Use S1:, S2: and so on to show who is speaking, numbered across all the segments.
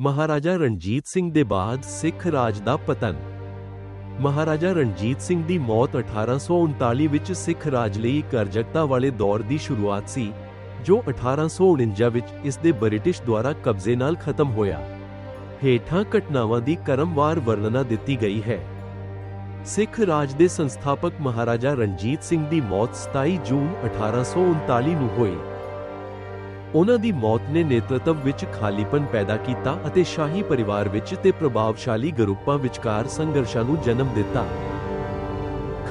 S1: ਮਹਾਰਾਜਾ ਰਣਜੀਤ ਸਿੰਘ ਦੇ ਬਾਅਦ ਸਿੱਖ ਰਾਜ ਦਾ ਪਤਨ। ਮਹਾਰਾਜਾ ਰਣਜੀਤ ਸਿੰਘ ਦੀ ਮੌਤ 1839 ਵਿੱਚ ਸਿੱਖ ਰਾਜ ਲਈ ਇੱਕ ਅਰਜਕਤਾ ਵਾਲੇ ਦੌਰ ਦੀ ਸ਼ੁਰੂਆਤ ਸੀ, ਜੋ 1849 ਵਿੱਚ ਇਸ ਦੇ ਬ੍ਰਿਟਿਸ਼ ਦੁਆਰਾ ਕਬਜ਼ੇ ਨਾਲ ਖਤਮ ਹੋਇਆ। ਹੇਠਾਂ ਘਟਨਾਵਾਂ ਦੀ ਕਰਮਵਾਰ ਵਰਣਨਾ ਦਿੱਤੀ ਗਈ ਹੈ। ਸਿੱਖ ਰਾਜ ਦੇ ਸੰਸਥਾਪਕ ਮਹਾਰਾਜਾ ਰਣਜੀਤ ਸਿੰਘ ਦੀ ਮੌਤ 27 ਜੂਨ 1839 ਨੂੰ ਹੋਈ। ਉਹਨਾਂ ਦੀ ਮੌਤ ਨੇ ਨੇਤਰਤਵ ਵਿੱਚ ਖਾਲੀਪਨ ਪੈਦਾ ਕੀਤਾ ਅਤੇ ਸ਼ਾਹੀ ਪਰਿਵਾਰ ਵਿੱਚ ਤੇ ਪ੍ਰਭਾਵਸ਼ਾਲੀ ਗਰੁੱਪਾਂ ਵਿਚਕਾਰ ਸੰਘਰਸ਼ਾਂ ਨੂੰ ਜਨਮ ਦਿੱਤਾ।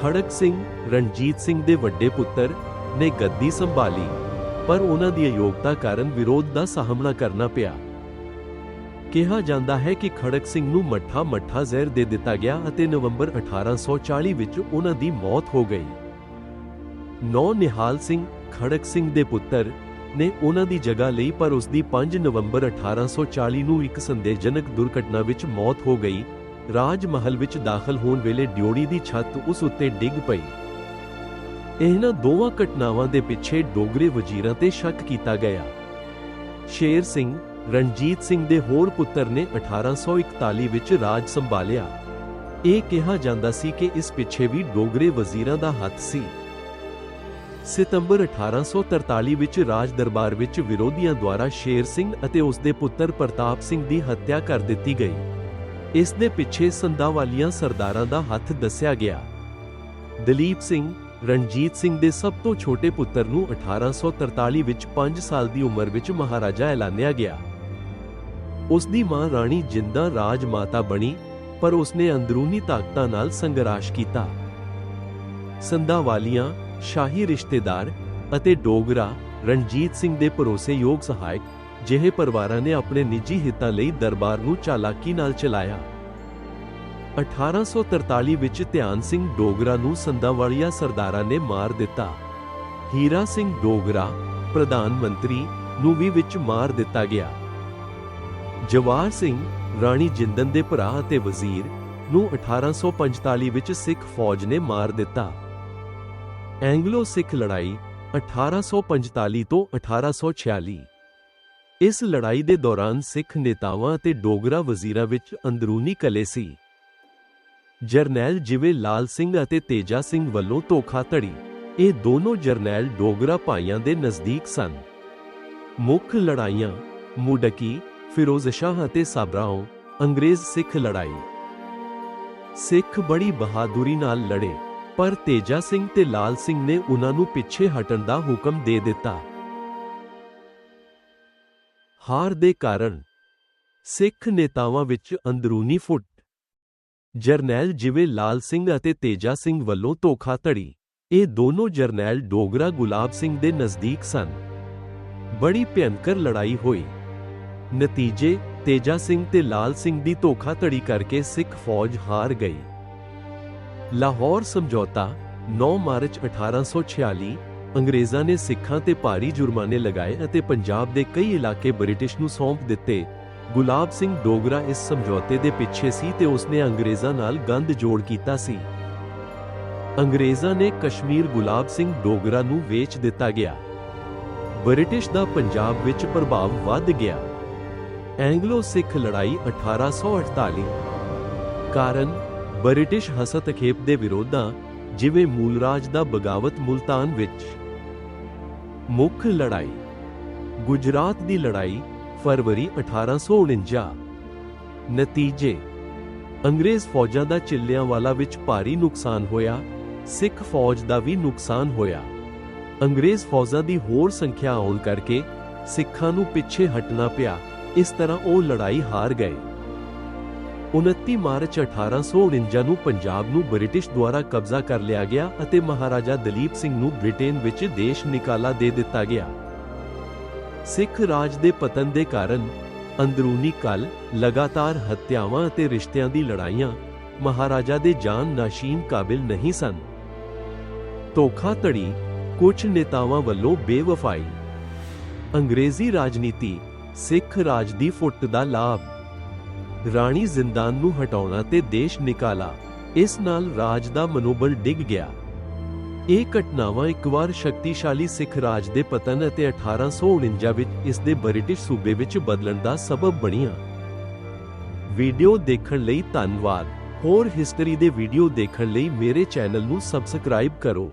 S1: ਖੜਕ ਸਿੰਘ, ਰਣਜੀਤ ਸਿੰਘ ਦੇ ਵੱਡੇ ਪੁੱਤਰ ਨੇ ਗੱਦੀ ਸੰਭਾਲੀ, ਪਰ ਉਹਨਾਂ ਦੀ ਅਯੋਗਤਾ ਕਾਰਨ ਵਿਰੋਧ ਦਾ ਸਾਹਮਣਾ ਕਰਨਾ ਪਿਆ। ਕਿਹਾ ਜਾਂਦਾ ਹੈ ਕਿ ਖੜਕ ਸਿੰਘ ਨੂੰ ਮੱਠਾ ਮੱਠਾ ਜ਼ਹਿਰ ਦੇ ਦਿੱਤਾ ਗਿਆ ਅਤੇ ਨਵੰਬਰ 1840 ਵਿੱਚ ਉਹਨਾਂ ਦੀ ਮੌਤ ਹੋ ਗਈ। ਨੌ ਨਿਹਾਲ ਸਿੰਘ, ਖੜਕ ਸਿੰਘ ਦੇ ਪੁੱਤਰ ਨੇ ਉਹਨਾਂ ਦੀ ਜਗ੍ਹਾ ਲਈ ਪਰ ਉਸ ਦੀ 5 ਨਵੰਬਰ 1840 ਨੂੰ ਇੱਕ ਸੰਦੇਹਜਨਕ ਦੁਰਘਟਨਾ ਵਿੱਚ ਮੌਤ ਹੋ ਗਈ। ਰਾਜ ਮਹਲ ਵਿੱਚ ਦਾਖਲ ਹੋਣ ਵੇਲੇ ਡਿਓੜੀ ਦੀ ਛੱਤ ਉਸ ਉੱਤੇ ਡਿੱਗ ਪਈ। ਇਹਨਾਂ ਦੋਵਾਂ ਘਟਨਾਵਾਂ ਦੇ ਪਿੱਛੇ ਡੋਗਰੇ ਵਜ਼ੀਰਾਂ ਤੇ ਸ਼ੱਕ ਕੀਤਾ ਗਿਆ। ਸ਼ੇਰ ਸਿੰਘ, ਰਣਜੀਤ ਸਿੰਘ ਦੇ ਹੋਰ ਪੁੱਤਰ ਨੇ 1841 ਵਿੱਚ ਰਾਜ ਸੰਭਾਲਿਆ। ਇਹ ਕਿਹਾ ਜਾਂਦਾ ਸੀ ਕਿ ਇਸ ਪਿੱਛੇ ਵੀ ਡੋਗਰੇ ਵਜ਼ੀਰਾਂ ਦਾ ਹੱਥ ਸੀ। ਸਤੰਬਰ 1843 ਵਿੱਚ ਰਾਜ ਦਰਬਾਰ ਵਿੱਚ ਵਿਰੋਧੀਆਂ ਦੁਆਰਾ ਸ਼ੇਰ ਸਿੰਘ ਅਤੇ ਉਸ ਦੇ ਪੁੱਤਰ ਪ੍ਰਤਾਪ ਸਿੰਘ ਦੀ ਹੱਤਿਆ ਕਰ ਦਿੱਤੀ ਗਈ। ਇਸ ਦੇ ਪਿੱਛੇ ਸੰਧਾਵਾਲੀਆਂ ਸਰਦਾਰਾਂ ਦਾ ਹੱਥ ਦੱਸਿਆ ਗਿਆ। ਦਲੀਪ ਸਿੰਘ, ਰਣਜੀਤ ਸਿੰਘ ਦੇ ਸਭ ਤੋਂ ਛੋਟੇ ਪੁੱਤਰ ਨੂੰ 1843 ਵਿੱਚ 5 ਸਾਲ ਦੀ ਉਮਰ ਵਿੱਚ ਮਹਾਰਾਜਾ ਐਲਾਨਿਆ ਗਿਆ। ਉਸ ਦੀ ਮਾਂ ਰਾਣੀ ਜਿੰਦਾ ਰਾਜ ਮਾਤਾ ਬਣੀ, ਪਰ ਉਸਨੇ ਅੰਦਰੂਨੀ ਤਾਕਤਾਂ ਨਾਲ ਸੰਘਰਸ਼ ਕੀਤਾ। ਸੰਧਾਵਾਲੀਆਂ ਸ਼ਾਹੀ ਰਿਸ਼ਤੇਦਾਰ ਅਤੇ ਡੋਗਰਾ ਰਣਜੀਤ ਸਿੰਘ ਦੇ ਭਰੋਸੇਯੋਗ ਸਹਾਇਕ ਜਿਹੇ ਪਰਿਵਾਰਾਂ ਨੇ ਆਪਣੇ ਨਿੱਜੀ ਹਿੱਤਾਂ ਲਈ ਦਰਬਾਰ ਨੂੰ ਚਾਲਾਕੀ ਨਾਲ ਚਲਾਇਆ। 1843 ਵਿੱਚ ਧਿਆਨ ਸਿੰਘ ਡੋਗਰਾ ਨੂੰ ਸੰਧਾਵਾਲੀਆ ਸਰਦਾਰਾਂ ਨੇ ਮਾਰ ਦਿੱਤਾ। ਹੀਰਾ ਸਿੰਘ ਡੋਗਰਾ, ਪ੍ਰਧਾਨ ਮੰਤਰੀ ਨੂੰ ਵੀ ਵਿੱਚ ਮਾਰ ਦਿੱਤਾ ਗਿਆ। ਜਵਾਹਰ ਸਿੰਘ ਰਾਣੀ ਜਿੰਦਨ ਦੇ ਭਰਾ ਅਤੇ ਵਜ਼ੀਰ ਨੂੰ 1845 ਵਿੱਚ ਸਿੱਖ ਫੌਜ ਨੇ ਮਾਰ ਦਿੱਤਾ। ਐਂਗਲੋ ਸਿੱਖ ਲੜਾਈ 1845 ਤੋਂ 1846 ਇਸ ਲੜਾਈ ਦੇ ਦੌਰਾਨ ਸਿੱਖ ਨੇਤਾਵਾਂ ਅਤੇ ਡੋਗਰਾ ਵਜ਼ੀਰਾਂ ਵਿੱਚ ਅੰਦਰੂਨੀ ਕਲੇ ਸੀ। ਜਰਨੈਲ ਜਿਵੇਂ ਲਾਲ ਸਿੰਘ ਅਤੇ ਤੇਜਾ ਸਿੰਘ ਵੱਲੋਂ ਧੋਖਾਧੜੀ, ਇਹ ਦੋਨੋਂ ਜਰਨੈਲ ਡੋਗਰਾ ਭਾਈਆਂ ਦੇ ਨਜ਼ਦੀਕ ਸਨ। ਮੁੱਖ ਲੜਾਈਆਂ ਮੁਡਕੀ, ਫਿਰੋਜ਼ ਸ਼ਾਹ ਅਤੇ ਸਾਬਰਾਓ, ਅੰਗਰੇਜ਼ ਸਿੱਖ ਲੜਾਈ। ਸਿੱਖ ਬੜੀ ਬਹਾਦੁਰੀ ਨਾਲ ਲੜੇ। ਪਰ ਤੇਜਾ ਸਿੰਘ ਤੇ ਲਾਲ ਸਿੰਘ ਨੇ ਉਹਨਾਂ ਨੂੰ ਪਿੱਛੇ ਹਟਣ ਦਾ ਹੁਕਮ ਦੇ ਦਿੱਤਾ। ਹਾਰ ਦੇ ਕਾਰਨ ਸਿੱਖ ਨੇਤਾਵਾਂ ਵਿੱਚ ਅੰਦਰੂਨੀ ਫੁੱਟ। ਜਰਨੈਲ ਜਿਵੇਂ ਲਾਲ ਸਿੰਘ ਅਤੇ ਤੇਜਾ ਸਿੰਘ ਵੱਲੋਂ ਧੋਖਾਧੜੀ ਇਹ ਦੋਨੋਂ ਜਰਨੈਲ ਡੋਗਰਾ ਗੁਲਾਬ ਸਿੰਘ ਦੇ ਨਜ਼ਦੀਕ ਸਨ। ਬੜੀ ਭਿਅੰਕਰ ਲੜਾਈ ਹੋਈ। ਨਤੀਜੇ ਤੇਜਾ ਸਿੰਘ ਤੇ ਲਾਲ ਸਿੰਘ ਦੀ ਧੋਖਾਧੜੀ ਕਰਕੇ ਸਿੱਖ ਫੌਜ ਹਾਰ ਗਈ। ਲਾਹੌਰ ਸਮਝੌਤਾ 9 ਮਾਰਚ 1846 ਅੰਗਰੇਜ਼ਾਂ ਨੇ ਸਿੱਖਾਂ ਤੇ ਭਾਰੀ ਜੁਰਮਾਨੇ ਲਗਾਏ ਅਤੇ ਪੰਜਾਬ ਦੇ ਕਈ ਇਲਾਕੇ ਬ੍ਰਿਟਿਸ਼ ਨੂੰ ਸੌਂਪ ਦਿੱਤੇ। ਗੁਲਾਬ ਸਿੰਘ ਡੋਗਰਾ ਇਸ ਸਮਝੌਤੇ ਦੇ ਪਿੱਛੇ ਸੀ ਤੇ ਉਸਨੇ ਅੰਗਰੇਜ਼ਾਂ ਨਾਲ ਗੰਦ ਜੋੜ ਕੀਤਾ ਸੀ। ਅੰਗਰੇਜ਼ਾਂ ਨੇ ਕਸ਼ਮੀਰ ਗੁਲਾਬ ਸਿੰਘ ਡੋਗਰਾ ਨੂੰ ਵੇਚ ਦਿੱਤਾ ਗਿਆ। ਬ੍ਰਿਟਿਸ਼ ਦਾ ਪੰਜਾਬ ਵਿੱਚ ਪ੍ਰਭਾਵ ਵੱਧ ਗਿਆ। ਐਂਗਲੋ ਸਿੱਖ ਲੜਾਈ 1848 ਕਾਰਨ ਬ੍ਰਿਟਿਸ਼ ਹਸਤਖੇਪ ਦੇ ਵਿਰੋਧਾਂ, ਜਿਵੇਂ ਮੂਲਰਾਜ ਦਾ ਬਗਾਵਤ ਮੁਲਤਾਨ ਵਿੱਚ। ਮੁੱਖ ਲੜਾਈ। ਗੁਜਰਾਤ ਦੀ ਲੜਾਈ, ਫਰਵਰੀ 1849 ਨਤੀਜੇ। ਅੰਗਰੇਜ਼ ਫੌਜਾਂ ਦਾ ਚਿੱਲਿਆਂਵਾਲਾ ਵਿੱਚ ਭਾਰੀ ਨੁਕਸਾਨ ਹੋਇਆ, ਸਿੱਖ ਫੌਜ ਦਾ ਵੀ ਨੁਕਸਾਨ ਹੋਇਆ। ਅੰਗਰੇਜ਼ ਫੌਜਾਂ ਦੀ ਹੋਰ ਸੰਖਿਆ ਆਉਣ ਕਰਕੇ ਸਿੱਖਾਂ ਨੂੰ ਪਿੱਛੇ ਹਟਣਾ ਪਿਆ, ਇਸ ਤਰ੍ਹਾਂ ਉਹ ਲੜਾਈ ਹਾਰ ਗਏ। 29 ਮਾਰਚ 1849 ਨੂੰ ਪੰਜਾਬ ਨੂੰ ਬ੍ਰਿਟਿਸ਼ ਦੁਆਰਾ ਕਬਜ਼ਾ ਕਰ ਲਿਆ ਗਿਆ ਅਤੇ ਮਹਾਰਾਜਾ ਦਲੀਪ ਸਿੰਘ ਨੂੰ ਬ੍ਰਿਟੇਨ ਵਿੱਚ ਦੇਸ਼ ਨਿਕਾਲਾ ਦੇ ਦਿੱਤਾ ਗਿਆ। ਸਿੱਖ ਰਾਜ ਦੇ ਪਤਨ ਦੇ ਕਾਰਨ ਅੰਦਰੂਨੀ ਕਲ, ਲਗਾਤਾਰ ਹੱਤਿਆਵਾਂ ਅਤੇ ਰਿਸ਼ਤਿਆਂ ਦੀ ਲੜਾਈਆਂ ਮਹਾਰਾਜਾ ਦੇ ਜਾਨ ਨਾਸ਼ੀਨ ਕਾਬਿਲ ਨਹੀਂ ਸਨ। ਧੋਖਾ ਧੜੀ ਕੁਝ ਨੇਤਾਵਾਂ ਵੱਲੋਂ ਬੇਵਫਾਈ। ਅੰਗਰੇਜ਼ੀ ਰਾਜਨੀਤੀ ਸਿੱਖ ਰਾਜ ਦੀ ਫੁੱਟ ਦਾ ਲਾਭ। ਰਾਣੀ ਜ਼ਿੰਦਾਨ ਨੂੰ ਹਟਾਉਣਾ ਤੇ ਦੇਸ਼ ਨਿਕਾਲਾ, ਇਸ ਨਾਲ ਰਾਜ ਦਾ ਮਨੋਬਲ ਡਿੱਗ ਗਿਆ। ਇਹ ਘਟਨਾਵਾਂ ਇੱਕ ਵਾਰ ਸ਼ਕਤੀਸ਼ਾਲੀ ਸਿੱਖ ਰਾਜ ਦੇ ਪਤਨ ਅਤੇ 1849 ਵਿੱਚ ਇਸ ਦੇ ਬ੍ਰਿਟਿਸ਼ ਸੂਬੇ ਵਿੱਚ ਬਦਲਣ ਦਾ ਸਬਬ ਬਣੀਆਂ। ਵੀਡੀਓ ਦੇਖਣ ਲਈ ਧੰਨਵਾਦ। ਹੋਰ ਹਿਸਟਰੀ ਦੇ ਵੀਡੀਓ ਦੇਖਣ ਲਈ ਮੇਰੇ ਚੈਨਲ ਨੂੰ ਸਬਸਕ੍ਰਾਈਬ ਕਰੋ।